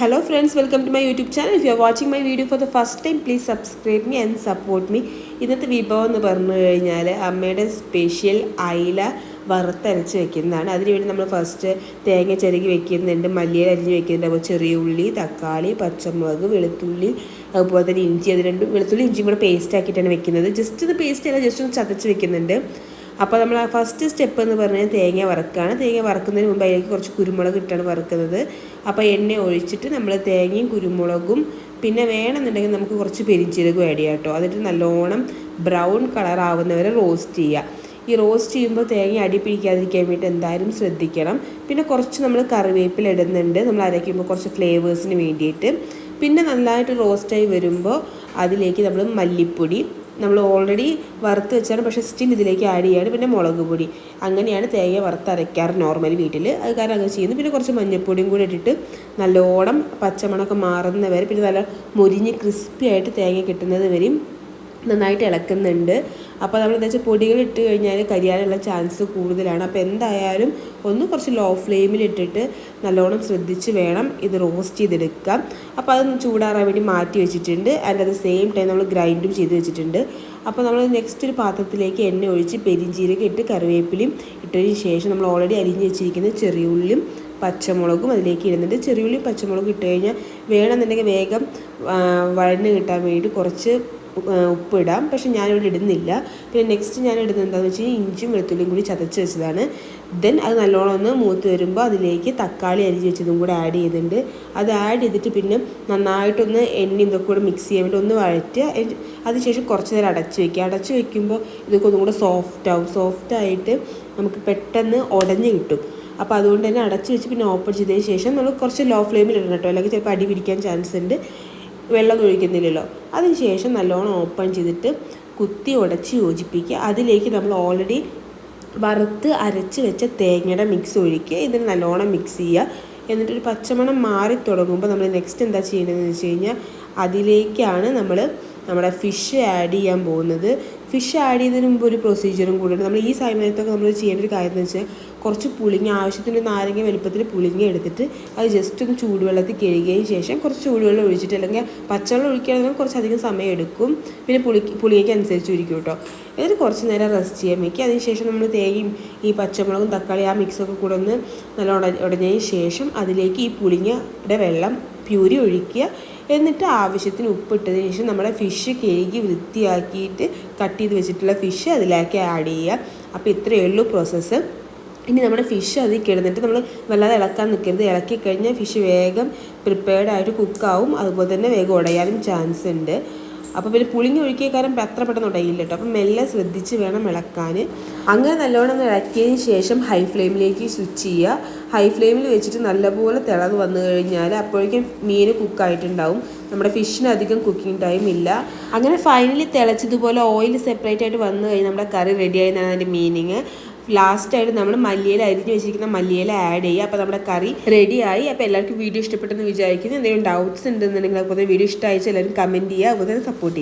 Hello friends welcome to my YouTube channel if you are watching my video for the first time please subscribe me and support me ഇന്നത്തെ വിഭവം എന്ന് പറഞ്ഞു കഴിഞ്ഞാൽ അമ്മയുടെ special അയില വറുത്തരച്ച് വെക്കുന്നതാണ്. അതിനുവേണ്ടി നമ്മൾ ഫസ്റ്റ് തേങ്ങ ചിരകി വെക്കുന്നുണ്ട് മല്ലിയിൽ അരിഞ്ഞ് വെക്കുന്നുണ്ട്. അപ്പോൾ ചെറിയ ഉള്ളി തക്കാളി പച്ചമുളക് വെളുത്തുള്ളി അതുപോലെ തന്നെ ഇഞ്ചി. അത് രണ്ടും വെളുത്തുള്ളി ഇഞ്ചിയും കൂടെ പേസ്റ്റ് ആക്കിയിട്ടാണ് വെക്കുന്നത്. ജസ്റ്റ് ഇത് പേസ്റ്റ് അല്ല ജസ്റ്റ് ഒന്ന് ചതച്ച് വെക്കുന്നുണ്ട്. അപ്പോൾ നമ്മൾ ആ ഫസ്റ്റ് സ്റ്റെപ്പ് എന്ന് പറഞ്ഞാൽ തേങ്ങ വറക്കുകയാണ് തേങ്ങ വറക്കുന്നതിന് മുമ്പ് അതിലേക്ക് കുറച്ച് കുരുമുളക് ഇട്ടാണ് വറുക്കുന്നത്. അപ്പോൾ എണ്ണ ഒഴിച്ചിട്ട് നമ്മൾ തേങ്ങയും കുരുമുളകും പിന്നെ വേണമെന്നുണ്ടെങ്കിൽ നമുക്ക് കുറച്ച് പെരിഞ്ചീരകം ആഡ് ചെയ്യാം കേട്ടോ. അതിട്ട് നല്ലോണം ബ്രൗൺ കളർ ആവുന്നവരെ റോസ്റ്റ് ചെയ്യുക ഈ റോസ്റ്റ് ചെയ്യുമ്പോൾ തേങ്ങ അടി പിടിക്കാതിരിക്കാൻ വേണ്ടി എന്തായാലും ശ്രദ്ധിക്കണം. പിന്നെ കുറച്ച് നമ്മൾ കറിവേപ്പില ഇടുന്നുണ്ട്. നമ്മൾ അരയ്ക്കുമ്പോൾ കുറച്ച് ഫ്ലേവേഴ്സിന് വേണ്ടിയിട്ട്. പിന്നെ നന്നായിട്ട് റോസ്റ്റായി വരുമ്പോൾ അതിലേക്ക് നമ്മൾ മല്ലിപ്പൊടി നമ്മൾ ഓൾറെഡി വറുത്ത് വെച്ചാണ് പക്ഷേ സ്റ്റിൽ ഇതിലേക്ക് ആഡ് ചെയ്യാണ്. പിന്നെ മുളക് പൊടി. അങ്ങനെയാണ് തേങ്ങ വറുത്തരയ്ക്കാറ് നോർമലി വീട്ടിൽ അത് കാരണം അങ്ങനെ ചെയ്യുന്നു. പിന്നെ കുറച്ച് മഞ്ഞൾപ്പൊടിയും കൂടി ഇട്ടിട്ട് നല്ലോണം പച്ചമണമൊക്കെ മാറുന്നവരെ പിന്നെ നല്ല മുരിഞ്ഞ് ക്രിസ്പി ആയിട്ട് തേങ്ങ കിട്ടുന്നത് വരെയും നന്നായിട്ട് ഇളക്കുന്നുണ്ട്. അപ്പോൾ നമ്മൾ എന്താ വെച്ചാൽ പൊടികൾ ഇട്ട് കഴിഞ്ഞാൽ കരിയാനുള്ള ചാൻസ് കൂടുതലാണ്. അപ്പോൾ എന്തായാലും ഒന്ന് കുറച്ച് ലോ ഫ്ലെയിമിൽ ഇട്ടിട്ട് നല്ലോണം ശ്രദ്ധിച്ച് വേണം ഇത് റോസ്റ്റ് ചെയ്തെടുക്കാം അപ്പോൾ അതൊന്ന് ചൂടാറാൻ വേണ്ടി മാറ്റി വെച്ചിട്ടുണ്ട്. ആൻഡ് അറ്റ് സെയിം ടൈം നമ്മൾ ഗ്രൈൻഡും ചെയ്ത് വെച്ചിട്ടുണ്ട്. അപ്പോൾ നമ്മൾ നെക്സ്റ്റ് ഒരു പാത്രത്തിലേക്ക് എണ്ണ ഒഴിച്ച് പെരിഞ്ചീരകം ഇട്ട് കറിവേപ്പിലയും ഇട്ടതിന് ശേഷം നമ്മൾ ഓൾറെഡി അരിഞ്ഞ് വെച്ചിരിക്കുന്ന ചെറിയുള്ളിയും പച്ചമുളകും അതിലേക്ക് ഇടുന്നുണ്ട്. ചെറിയുള്ളിയും പച്ചമുളകും ഇട്ട് കഴിഞ്ഞാൽ വേണമെന്നുണ്ടെങ്കിൽ വേഗം വഴന്ന് കിട്ടാൻ വേണ്ടി കുറച്ച് ഉപ്പിടാം. പക്ഷെ ഞാനിവിടെ ഇടുന്നില്ല. പിന്നെ നെക്സ്റ്റ് ഞാൻ ഇടുന്നത് എന്താണെന്ന് വെച്ച് കഴിഞ്ഞാൽ ഇഞ്ചും വെളുത്തുള്ളിയും കൂടി ചതച്ച് വെച്ചതാണ്. ദെൻ അത് നല്ലോണം ഒന്ന് മൂത്ത് വരുമ്പോൾ അതിലേക്ക് തക്കാളി അരിഞ്ഞ് വെച്ചതും കൂടെ ആഡ് ചെയ്തിട്ടുണ്ട്. അത് ആഡ് ചെയ്തിട്ട് പിന്നെ നന്നായിട്ടൊന്ന് എണ്ണ ഇതൊക്കെ കൂടെ മിക്സ് ചെയ്യാൻ വേണ്ടി ഒന്ന് വഴറ്റുക. അതിനുശേഷം കുറച്ച് നേരം അടച്ച് വയ്ക്കുക അടച്ച് വയ്ക്കുമ്പോൾ ഇതൊക്കെ ഒന്നും കൂടെ സോഫ്റ്റ് ആവും. സോഫ്റ്റ് ആയിട്ട് നമുക്ക് പെട്ടെന്ന് ഉടഞ്ഞ് കിട്ടും. അപ്പോൾ അതുകൊണ്ട് തന്നെ അടച്ച് വെച്ച് പിന്നെ ഓപ്പൺ ചെയ്തതിന് ശേഷം നമ്മൾ കുറച്ച് ലോ ഫ്ലെയിമിൽ ഇടണം കേട്ടോ. അല്ലെങ്കിൽ ചിലപ്പോൾ അടി പിടിക്കാൻ ചാൻസ് ഉണ്ട്. വെള്ളം ഒഴിക്കുന്നില്ലല്ലോ. അതിനുശേഷം നല്ലോണം ഓപ്പൺ ചെയ്തിട്ട് കുത്തി ഉടച്ച് യോജിപ്പിക്കുക. അതിലേക്ക് നമ്മൾ ഓൾറെഡി വറുത്ത് അരച്ച് വെച്ച തേങ്ങയുടെ മിക്സ് ഒഴിക്കുക. ഇതിന് നല്ലോണം മിക്സ് ചെയ്യുക. എന്നിട്ടൊരു പച്ചമണം മാറി തുടങ്ങുമ്പോൾ നമ്മൾ നെക്സ്റ്റ് എന്താ ചെയ്യേണ്ടതെന്ന് വെച്ച് കഴിഞ്ഞാൽ അതിലേക്കാണ് നമ്മൾ നമ്മുടെ ഫിഷ് ആഡ് ചെയ്യാൻ പോകുന്നത്. ഫിഷ് ആഡ് ചെയ്യുന്നതിന് മുമ്പ് ഒരു പ്രൊസീജിയറും കൂടിയുണ്ട്. നമ്മൾ ഈ സമയത്തൊക്കെ നമ്മൾ ചെയ്യേണ്ട ഒരു കാര്യം എന്ന് വെച്ചാൽ കുറച്ച് പുളിങ്ങ ആവശ്യത്തിന് നാരങ്ങ വലുപ്പത്തിൽ പുളിങ്ങ എടുത്തിട്ട് അത് ജസ്റ്റ് ഒന്ന് ചൂടുവെള്ളത്തിൽ കഴുകിയതിന് ശേഷം കുറച്ച് ചൂടുവെള്ളം ഒഴിച്ചിട്ട് അല്ലെങ്കിൽ പച്ചവെള്ളം ഒഴിക്കുകയാണെങ്കിൽ കുറച്ചധികം സമയം എടുക്കും. പിന്നെ പുളി പുളിങ്ങയ്ക്ക് അനുസരിച്ച് ഒഴിക്കും കേട്ടോ. എന്നിട്ട് കുറച്ച് നേരം റെസ്റ്റ് ചെയ്യാൻ വയ്ക്കുക അതിനുശേഷം നമ്മൾ തേങ്ങയും ഈ പച്ചമുളകും തക്കാളി ആ മിക്സൊക്കെ കൂടെ ഒന്ന് നല്ല ഉട ഉടഞ്ഞതിന് ശേഷം അതിലേക്ക് ഈ പുളിങ്ങയുടെ വെള്ളം പ്യൂരി ഒഴിക്കുക. എന്നിട്ട് ആവശ്യത്തിന് ഉപ്പിട്ടതിന് ശേഷം നമ്മുടെ ഫിഷ് കഴുകി വൃത്തിയാക്കിയിട്ട് കട്ട് ചെയ്ത് വെച്ചിട്ടുള്ള ഫിഷ് അതിലേക്ക് ആഡ് ചെയ്യുക. അപ്പോൾ ഇത്രയേ ഉള്ളൂ പ്രോസസ്സ് ഇനി നമ്മുടെ ഫിഷ് അതിൽ കിടന്നിട്ട് നമ്മൾ വല്ലാതെ ഇളക്കാൻ നിൽക്കരുത്. ഇളക്കി കഴിഞ്ഞാൽ ഫിഷ് വേഗം പ്രിപ്പയർഡ് ആയിട്ട് കുക്കാവും അതുപോലെ തന്നെ വേഗം ഉടയാനും ചാൻസ് ഉണ്ട്. അപ്പോൾ പിന്നെ പുളിങ്ങി ഒഴുക്കിയ കാരണം അത്ര പെട്ടെന്ന് ഉടയില്ല കേട്ടോ അപ്പം മെല്ലെ ശ്രദ്ധിച്ച് വേണം ഇളക്കാൻ. അങ്ങനെ നല്ലോണം ഇളക്കിയതിന് ശേഷം ഹൈ ഫ്ലെയിമിലേക്ക് സ്വിച്ച് ചെയ്യുക. ഹൈ ഫ്ലെയിമിൽ വെച്ചിട്ട് നല്ലപോലെ തിളന്ന് വന്നു കഴിഞ്ഞാൽ അപ്പോഴേക്കും മീൻ കുക്കായിട്ടുണ്ടാവും നമ്മുടെ ഫിഷിന് അധികം കുക്കിംഗ് ടൈം ഇല്ല. അങ്ങനെ ഫൈനലി തിളച്ചതുപോലെ ഓയിൽ സെപ്പറേറ്റ് ആയിട്ട് വന്നു കഴിഞ്ഞാൽ നമ്മുടെ കറി റെഡി ആയി എന്നാണ് അതിന്റെ മീനിങ് ലാസ്റ്റായിട്ട് നമ്മൾ മല്ലിയില അരിഞ്ഞ് വെച്ചിരിക്കുന്ന മല്ലിയില ആഡ് ചെയ്യുക. അപ്പോൾ നമ്മുടെ കറി റെഡിയായി അപ്പോൾ എല്ലാവർക്കും വീഡിയോ ഇഷ്ടപ്പെട്ടെന്ന് വിചാരിക്കുന്നു. എന്തെങ്കിലും ഡൗട്ട്സ് ഉണ്ടെന്നുണ്ടെങ്കിൽ അതുപോലെ വീഡിയോ ഇഷ്ടമായിച്ചാൽ എല്ലാവരും കമന്റ് ചെയ്യുക. അതുപോലെ സപ്പോർട്ട് ചെയ്യുക.